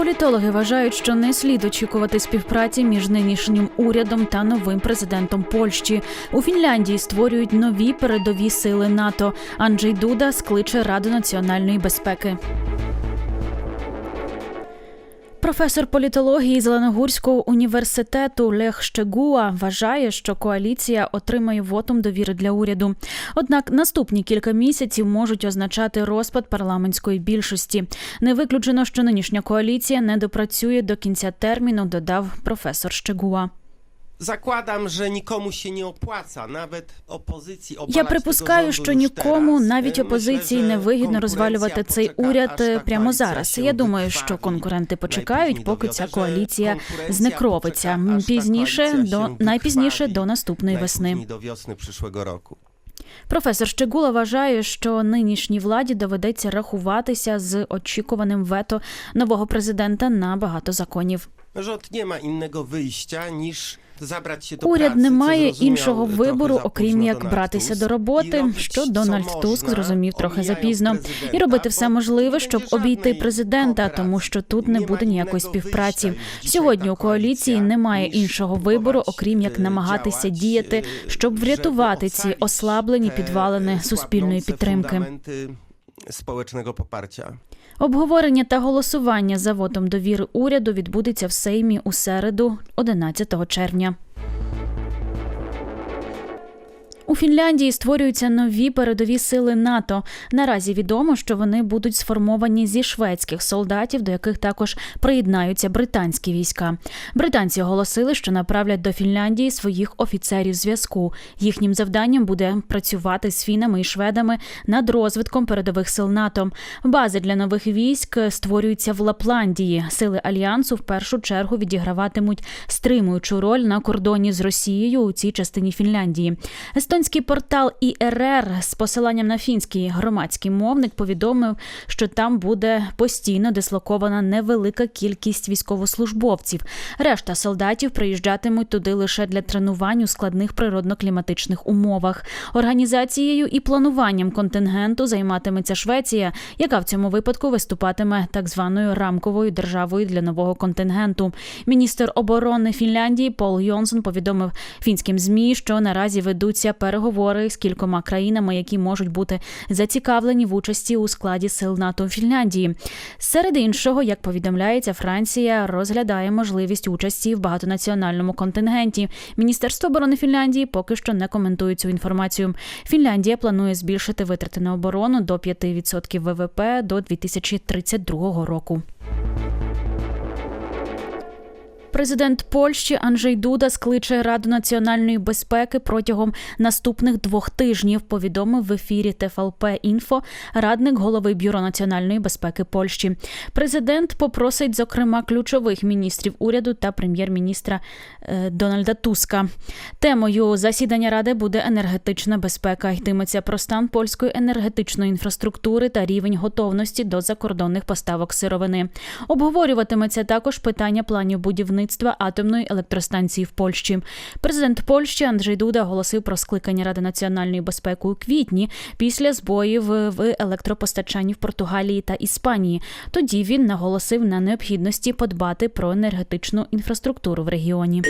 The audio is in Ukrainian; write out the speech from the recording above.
Політологи вважають, що не слід очікувати співпраці між нинішнім урядом та новим президентом Польщі. У Фінляндії створюють нові передові сили НАТО. Анджей Дуда скличе Раду національної безпеки. Професор політології Зеленогурського університету Лех Щегуа вважає, що коаліція отримає вотум довіри для уряду. Однак наступні кілька місяців можуть означати розпад парламентської більшості. Не виключено, що нинішня коаліція не допрацює до кінця терміну, додав професор Щегуа. Zakładam, że nikomu się nie opłaca, nawet opozycji. Я припускаю, що нікому, навіть опозиції, не вигідно розвалювати цей уряд прямо зараз. Я думаю, що конкуренти почекають, поки ця коаліція знекровиться пізніше до найпізніше до наступної весни. wiosny przyszłego roku. Професор Щегула вважає, що нинішній владі доведеться рахуватися з очікуваним вето нового президента на багато законів. Rząd nie ma innego wyjścia niż zabrać się do Уряд не має іншого вибору, окрім як братися до роботи, що Дональд Туск зрозумів трохи запізно, і робити все можливе, щоб обійти президента, тому що тут не буде ніякої співпраці. Сьогодні у коаліції немає іншого вибору, окрім як намагатися діяти, щоб врятувати ці ослаблені підвалини суспільної підтримки. Społecznego poparcia. Обговорення та голосування за вотом довіри уряду відбудеться в Сеймі у середу, 11 червня. У Фінляндії створюються нові передові сили НАТО. Наразі відомо, що вони будуть сформовані зі шведських солдатів, до яких також приєднаються британські війська. Британці оголосили, що направлять до Фінляндії своїх офіцерів зв'язку. Їхнім завданням буде працювати з фінами і шведами над розвитком передових сил НАТО. Бази для нових військ створюються в Лапландії. Сили альянсу в першу чергу відіграватимуть стримуючу роль на кордоні з Росією у цій частині Фінляндії. Естонський портал ІРР з посиланням на фінський громадський мовник повідомив, що там буде постійно дислокована невелика кількість військовослужбовців. Решта солдатів приїжджатимуть туди лише для тренувань у складних природно-кліматичних умовах. Організацією і плануванням контингенту займатиметься Швеція, яка в цьому випадку виступатиме так званою рамковою державою для нового контингенту. Міністр оборони Фінляндії Пол Йонсон повідомив фінським змі, що наразі ведуться переговори з кількома країнами, які можуть бути зацікавлені в участі у складі сил НАТО у Фінляндії. Серед іншого, як повідомляється, Франція розглядає можливість участі в багатонаціональному контингенті. Міністерство оборони Фінляндії поки що не коментує цю інформацію. Фінляндія планує збільшити витрати на оборону до 5% ВВП до 2032 року. Президент Польщі Анджей Дуда скличе Раду національної безпеки протягом наступних двох тижнів. Повідомив в ефірі ТФЛП Інфо радник голови бюро національної безпеки Польщі. Президент попросить, зокрема, ключових міністрів уряду та прем'єр-міністра е, Дональда Туска. Темою засідання ради буде енергетична безпека. Йтиметься про стан польської енергетичної інфраструктури та рівень готовності до закордонних поставок сировини. Обговорюватиметься також питання планів будівництва атомної електростанції в Польщі. Президент Польщі Анджей Дуда оголосив про скликання Ради національної безпеки у квітні після збоїв в електропостачанні в Португалії та Іспанії. Тоді він наголосив на необхідності подбати про енергетичну інфраструктуру в регіоні.